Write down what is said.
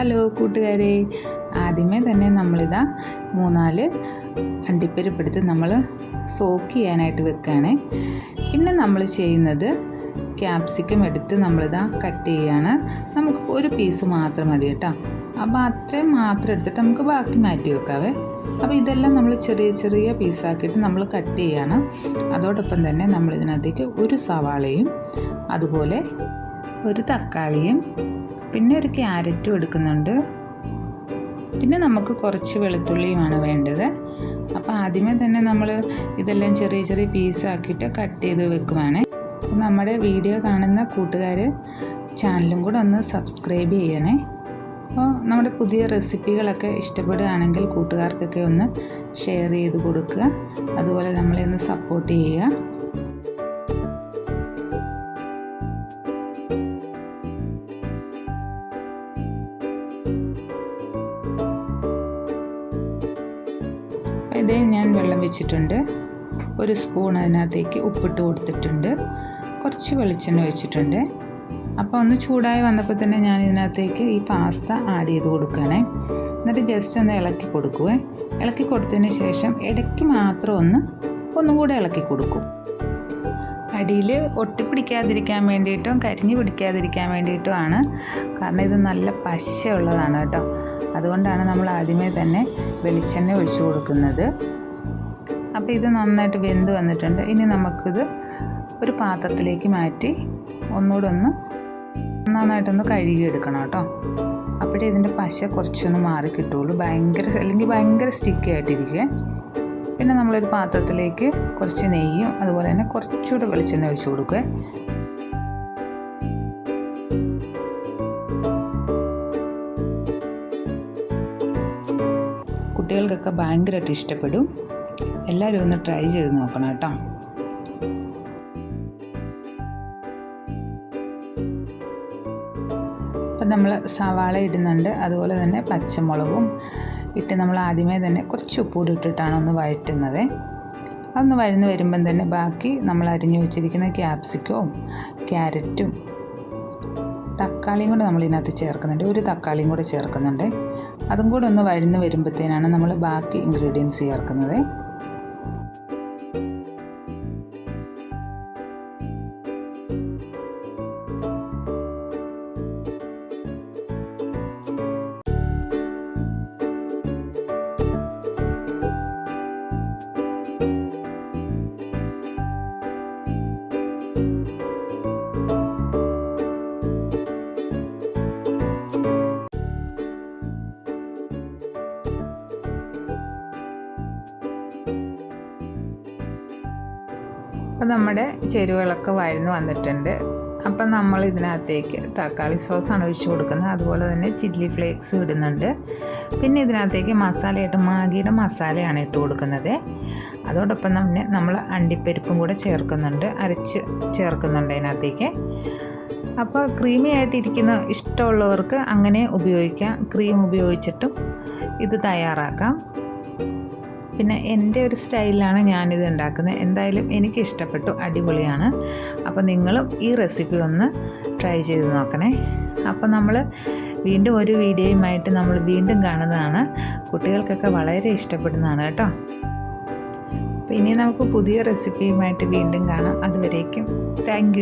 Hello കൂട്ടുകാരെ. ആദ്യമേ തന്നെ നമ്മളിതാ മൂന്നാൽ അണ്ടിപ്പരിപ്പെടുത്ത് നമ്മൾ സോക്ക് ചെയ്യാനായിട്ട് വെക്കുകയാണ് പിന്നെ നമ്മൾ ചെയ്യുന്നത് ക്യാപ്സിക്കം എടുത്ത് നമ്മളിതാ കട്ട് ചെയ്യുകയാണ് നമുക്ക് ഒരു പീസ് മാത്രം മതി കേട്ടോ. അപ്പോൾ അത്രയും മാത്രം എടുത്തിട്ട് നമുക്ക് ബാക്കി മാറ്റി വെക്കാവേ. അപ്പോൾ ഇതെല്ലാം നമ്മൾ ചെറിയ ചെറിയ പീസാക്കിയിട്ട് നമ്മൾ കട്ട് ചെയ്യാണ്. അതോടൊപ്പം തന്നെ നമ്മൾ ഇതിനകത്തേക്ക് ഒരു സവാളയും അതുപോലെ ഒരു തക്കാളിയും പിന്നെ ഒരു ക്യാരറ്റും എടുക്കുന്നുണ്ട്. പിന്നെ നമുക്ക് കുറച്ച് വെളുത്തുള്ളിയുമാണ് വേണ്ടത്. അപ്പോൾ ആദ്യമേ തന്നെ നമ്മൾ ഇതെല്ലാം ചെറിയ ചെറിയ പീസാക്കിയിട്ട് കട്ട് ചെയ്ത് വെക്കുവാണ്. നമ്മുടെ വീഡിയോ കാണുന്ന കൂട്ടുകാർ ചാനലും കൂടെ ഒന്ന് സബ്സ്ക്രൈബ് ചെയ്യണേ. അപ്പോൾ നമ്മുടെ പുതിയ റെസിപ്പികളൊക്കെ ഇഷ്ടപ്പെടുകയാണെങ്കിൽ കൂട്ടുകാർക്കൊക്കെ ഒന്ന് ഷെയർ ചെയ്ത് കൊടുക്കുക. അതുപോലെ നമ്മളെ ഒന്ന് സപ്പോർട്ട് ചെയ്യുക. ഇതേ ഞാൻ വെള്ളം വെച്ചിട്ടുണ്ട്. ഒരു സ്പൂൺ അതിനകത്തേക്ക് ഉപ്പിട്ട് കൊടുത്തിട്ടുണ്ട്. കുറച്ച് വെളിച്ചെണ്ണ ഒഴിച്ചിട്ടുണ്ട് അപ്പോൾ ഒന്ന് ചൂടായി വന്നപ്പോൾ തന്നെ ഞാൻ ഇതിനകത്തേക്ക് ഈ പാസ്ത ആഡ് ചെയ്ത് കൊടുക്കുകയാണേ. എന്നിട്ട് ജസ്റ്റ് ഒന്ന് ഇളക്കി കൊടുക്കുവേ. ഇളക്കി കൊടുത്തതിന് ശേഷം ഇടയ്ക്ക് മാത്രം ഒന്ന് ഒന്നും കൂടെ ഇളക്കി കൊടുക്കും. അടിയിൽ ഒട്ടിപ്പിടിക്കാതിരിക്കാൻ വേണ്ടിയിട്ടും കരിഞ്ഞു പിടിക്കാതിരിക്കാൻ വേണ്ടിയിട്ടുമാണ് കാരണം ഇത് നല്ല പശയുള്ളതാണ് കേട്ടോ. അതുകൊണ്ടാണ് നമ്മൾ ആദ്യമേ തന്നെ വെളിച്ചെണ്ണ ഒഴിച്ചു കൊടുക്കുന്നത്. അപ്പോൾ ഇത് നന്നായിട്ട് വെന്ത് വന്നിട്ടുണ്ട്. ഇനി നമുക്കിത് ഒരു പാത്രത്തിലേക്ക് മാറ്റി ഒന്നുകൂടെ ഒന്ന് നന്നായിട്ടൊന്ന് കഴുകിയെടുക്കണം കേട്ടോ. അപ്പോഴേ ഇതിന്റെ പശ കുറച്ചൊന്ന് മാറി കിട്ടുള്ളൂ ഭയങ്കര അല്ലെങ്കിൽ ഭയങ്കര സ്റ്റിക്കി ആയിട്ടിരിക്കുക പിന്നെ നമ്മളൊരു പാത്രത്തിലേക്ക് കുറച്ച് നെയ്യും അതുപോലെ തന്നെ കുറച്ചുകൂടെ വെളിച്ചെണ്ണ ഒഴിച്ചു കൊടുക്കുക. കുട്ടികൾക്കൊക്കെ ഭയങ്കരമായിട്ട് ഇഷ്ടപ്പെടും. എല്ലാവരും ഒന്ന് ട്രൈ ചെയ്ത് നോക്കണം കേട്ടോ. അപ്പം നമ്മൾ സവാള ഇടുന്നുണ്ട്. അതുപോലെ തന്നെ പച്ചമുളകും ഇട്ട് നമ്മൾ ആദ്യമേ തന്നെ കുറച്ച് ഉപ്പൂടി ഇട്ടിട്ടാണ് ഒന്ന് വഴറ്റുന്നത്. അതൊന്ന് വഴന്ന് വരുമ്പം തന്നെ ബാക്കി നമ്മൾ അരിഞ്ഞു വെച്ചിരിക്കുന്ന ക്യാപ്സിക്കവും ക്യാരറ്റും തക്കാളിയും കൂടെ നമ്മൾ ഇതിനകത്ത് ചേർക്കുന്നുണ്ട്. ഒരു തക്കാളിയും കൂടെ ചേർക്കുന്നുണ്ട്. അതും കൂടെ ഒന്ന് വഴന്ന് വരുമ്പോഴത്തേനാണ് നമ്മൾ ബാക്കി ഇൻഗ്രീഡിയൻസ് ചേർക്കുന്നത്. അപ്പം നമ്മുടെ ചേരുവകളൊക്കെ വഴന്ന് വന്നിട്ടുണ്ട്. അപ്പം നമ്മൾ ഇതിനകത്തേക്ക് തക്കാളി സോസാണ് ഒഴിച്ചു കൊടുക്കുന്നത്. അതുപോലെ തന്നെ ചില്ലി ഫ്ലേക്സ് ഇടുന്നുണ്ട്. പിന്നെ ഇതിനകത്തേക്ക് മസാലയായിട്ട് മാഗിയുടെ മസാലയാണ് ഇട്ട് കൊടുക്കുന്നത്. അതോടൊപ്പം തന്നെ നമ്മൾ അണ്ടിപ്പരിപ്പും കൂടെ ചേർക്കുന്നുണ്ട്. അരച്ച് ചേർക്കുന്നുണ്ട് അതിനകത്തേക്ക്. അപ്പോൾ ക്രീമി ആയിട്ടിരിക്കുന്ന ഇഷ്ടമുള്ളവർക്ക് അങ്ങനെ ഉപയോഗിക്കാം. ക്രീം ഉപയോഗിച്ചിട്ടും ഇത് തയ്യാറാക്കാം. പിന്നെ എന്റെ ഒരു സ്റ്റൈലിലാണ് ഞാനിത് ഉണ്ടാക്കുന്നത്. എന്തായാലും എനിക്ക് ഇഷ്ടപ്പെട്ടു. അടിപൊളിയാണ്. അപ്പോൾ നിങ്ങളും ഈ റെസിപ്പി ഒന്ന് ട്രൈ ചെയ്ത് നോക്കണേ. അപ്പോൾ നമ്മൾ വീണ്ടും ഒരു വീഡിയോയുമായിട്ട് നമ്മൾ വീണ്ടും കാണുന്നതാണ്. കുട്ടികൾക്കൊക്കെ വളരെ ഇഷ്ടപ്പെടുന്നതാണ് കേട്ടോ. അപ്പോൾ ഇനി നമുക്ക് പുതിയ റെസിപ്പിയുമായിട്ട് വീണ്ടും കാണാം. അതുവരേക്കും താങ്ക്